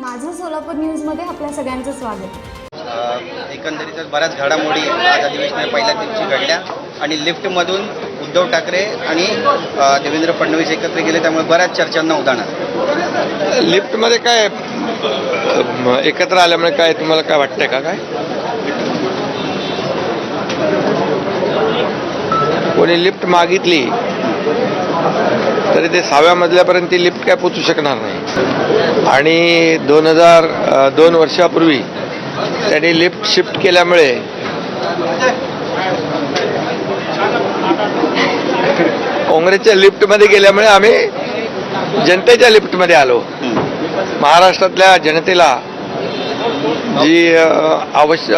सोलापूर न्यूजमध्ये आपल्या सगळ्यांचं स्वागत एकंदरीतच बऱ्याच घडामोडी आज अधिवेशनाच्या पहिल्या दिवशी घडल्या आणि लिफ्टमधून उद्धव ठाकरे आणि देवेंद्र फडणवीस एकत्र गेले त्यामुळे बऱ्याच चर्चांना उदाहरण आलं. लिफ्टमध्ये काय म, एकत्र आल्यामुळे काय तुम्हाला काय वाटतंय का काय कोणी लिफ्ट मागितली तरी ते सहाव्या मजल्यापर्यंत ती लिफ्ट काय पोचू शकणार नाही. आणि दोन हजार दोन वर्षापूर्वी त्यांनी लिफ्ट शिफ्ट केल्यामुळे काँग्रेसच्या लिफ्टमध्ये गेल्यामुळे आम्ही जनतेच्या लिफ्टमध्ये आलो. महाराष्ट्रातल्या जनतेला जी आवश्यक आवश्य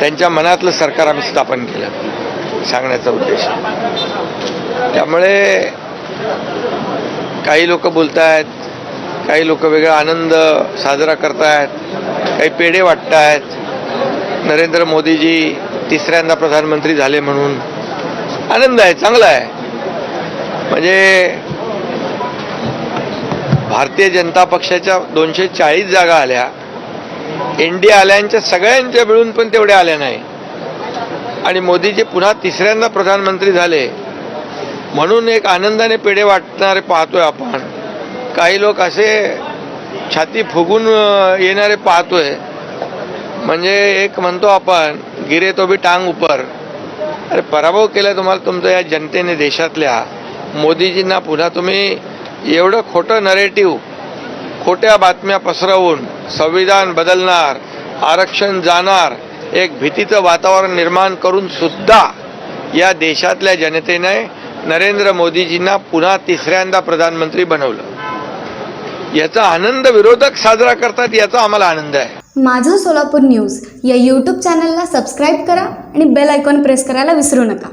त्यांच्या मनातलं सरकार आम्ही स्थापन केलं. सांगण्याचा उद्देश. त्यामुळे काही लोक बोलत आहेत काही लोक वेगळा आनंद साजरा करतायत काही पेढे वाटतायत. नरेंद्र मोदीजी तिसऱ्यांदा प्रधानमंत्री झाले म्हणून आनंद आहे चांगला आहे. म्हणजे भारतीय जनता पक्षाच्या दोनशे चाळीस जागा आल्या. एन डी आल्यांच्या सगळ्यांच्या मिळून पण तेवढ्या आल्या नाही. आणि मोदीजी पुन्हा तिसऱ्यांदा प्रधानमंत्री झाले. म्हणून एक आनंदाने पेढे वाटणारे पाहतोय आपण. काही लोक असे छाती फुगून येणारे पाहतोय. म्हणजे एक म्हणतो आपण गिरे तो बी टांग उपर. अरे पराभव केला तुम्हाला तुमचं या जनतेने देशातल्या. मोदीजींना पुन्हा तुम्ही एवढं खोटं नरेटिव्ह खोट्या बातम्या पसरवून संविधान बदलणार आरक्षण जाणार एक भीतीचं वातावरण निर्माण करून सुद्धा या देशातल्या जनतेने नरेंद्र मोदीजींना पुन्हा तिसऱ्यांदा प्रधानमंत्री बनवलं. याचा आनंद विरोधक साजरा करतात याचा आम्हाला आनंद आहे. माझं सोलापूर न्यूज या यूट्यूब चॅनलला सबस्क्राईब करा आणि बेल आयकॉन प्रेस करायला विसरू नका.